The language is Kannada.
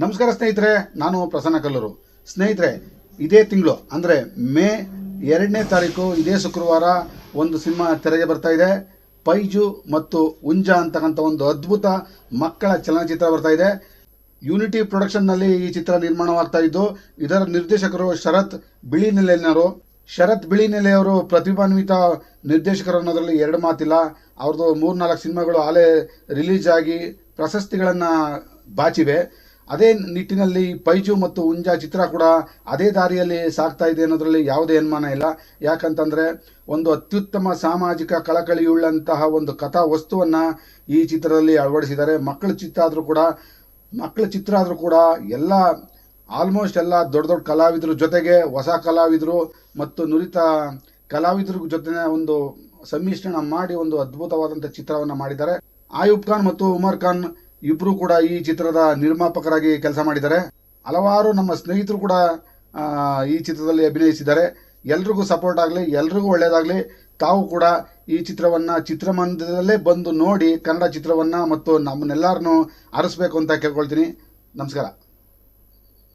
ನಮಸ್ಕಾರ ಸ್ನೇಹಿತರೆ, ನಾನು ಪ್ರಸನ್ನ ಕಲ್ಲೂರು. ಸ್ನೇಹಿತರೆ, ಇದೇ ತಿಂಗಳು, ಅಂದರೆ ಮೇ ಎರಡನೇ ತಾರೀಕು, ಇದೇ ಶುಕ್ರವಾರ ಒಂದು ಸಿನಿಮಾ ತೆರೆಗೆ ಬರ್ತಾ ಇದೆ. ಪೈಜು ಮತ್ತು ಉಂಜ ಅಂತಕ್ಕಂಥ ಒಂದು ಅದ್ಭುತ ಮಕ್ಕಳ ಚಲನಚಿತ್ರ ಬರ್ತಾ ಇದೆ. ಯೂನಿಟಿ ಪ್ರೊಡಕ್ಷನ್ನಲ್ಲಿ ಈ ಚಿತ್ರ ನಿರ್ಮಾಣವಾಗ್ತಾ ಇದ್ದು, ಇದರ ನಿರ್ದೇಶಕರು ಶರತ್ ಬಿಳಿನೆಲೆಯವರು ಶರತ್ ಬಿಳಿನೆಲೆಯವರು ಪ್ರತಿಭಾನ್ವಿತ ನಿರ್ದೇಶಕರು ಅನ್ನೋದರಲ್ಲಿ ಎರಡು ಮಾತಿಲ್ಲ. ಅವ್ರದ್ದು ಮೂರ್ನಾಲ್ಕು ಸಿನಿಮಾಗಳು ಆಲೇ ರಿಲೀಸ್ ಆಗಿ ಪ್ರಶಸ್ತಿಗಳನ್ನು ಬಾಚಿವೆ. ಅದೇ ನಿಟ್ಟಿನಲ್ಲಿ ಪೈಜು ಮತ್ತು ಉಂಜಾ ಚಿತ್ರ ಕೂಡ ಅದೇ ದಾರಿಯಲ್ಲಿ ಸಾಗ್ತಾ ಇದೆ ಅನ್ನೋದರಲ್ಲಿ ಯಾವುದೇ ಅನುಮಾನ ಇಲ್ಲ. ಯಾಕಂತಂದರೆ ಒಂದು ಅತ್ಯುತ್ತಮ ಸಾಮಾಜಿಕ ಕಳಕಳಿಯುಳ್ಳಂತಹ ಒಂದು ಕಥಾ ವಸ್ತುವನ್ನು ಈ ಚಿತ್ರದಲ್ಲಿ ಅಳವಡಿಸಿದ್ದಾರೆ. ಮಕ್ಕಳ ಚಿತ್ರ ಆದರೂ ಕೂಡ, ಮಕ್ಕಳ ಚಿತ್ರ ಆದರೂ ಕೂಡ ಎಲ್ಲ, ಆಲ್ಮೋಸ್ಟ್ ಎಲ್ಲ ದೊಡ್ಡ ದೊಡ್ಡ ಕಲಾವಿದರ ಜೊತೆಗೆ ಹೊಸ ಕಲಾವಿದರು ಮತ್ತು ನುರಿತ ಕಲಾವಿದರ ಜೊತೆ ಒಂದು ಸಮ್ಮಿಶ್ರಣ ಮಾಡಿ ಒಂದು ಅದ್ಭುತವಾದಂಥ ಚಿತ್ರವನ್ನು ಮಾಡಿದ್ದಾರೆ. ಆಯೂಬ್ ಖಾನ್ ಮತ್ತು ಉಮರ್ ಖಾನ್ ಇಬ್ರು ಕೂಡ ಈ ಚಿತ್ರದ ನಿರ್ಮಾಪಕರಾಗಿ ಕೆಲಸ ಮಾಡಿದ್ದಾರೆ. ಹಲವಾರು ನಮ್ಮ ಸ್ನೇಹಿತರು ಕೂಡ ಈ ಚಿತ್ರದಲ್ಲಿ ಅಭಿನಯಿಸಿದ್ದಾರೆ. ಎಲ್ರಿಗೂ ಸಪೋರ್ಟ್ ಆಗಲಿ, ಎಲ್ರಿಗೂ ಒಳ್ಳೆಯದಾಗಲಿ ತಾವು ಕೂಡ ಈ ಚಿತ್ರವನ್ನು ಚಿತ್ರಮಂದಿರದಲ್ಲೇ ಬಂದು ನೋಡಿ ಕನ್ನಡ ಚಿತ್ರವನ್ನು ಮತ್ತು ನಮ್ಮನ್ನೆಲ್ಲರನ್ನು ಅರಸಬೇಕು ಅಂತ ಕೇಳ್ಕೊಳ್ತೀನಿ. ನಮಸ್ಕಾರ.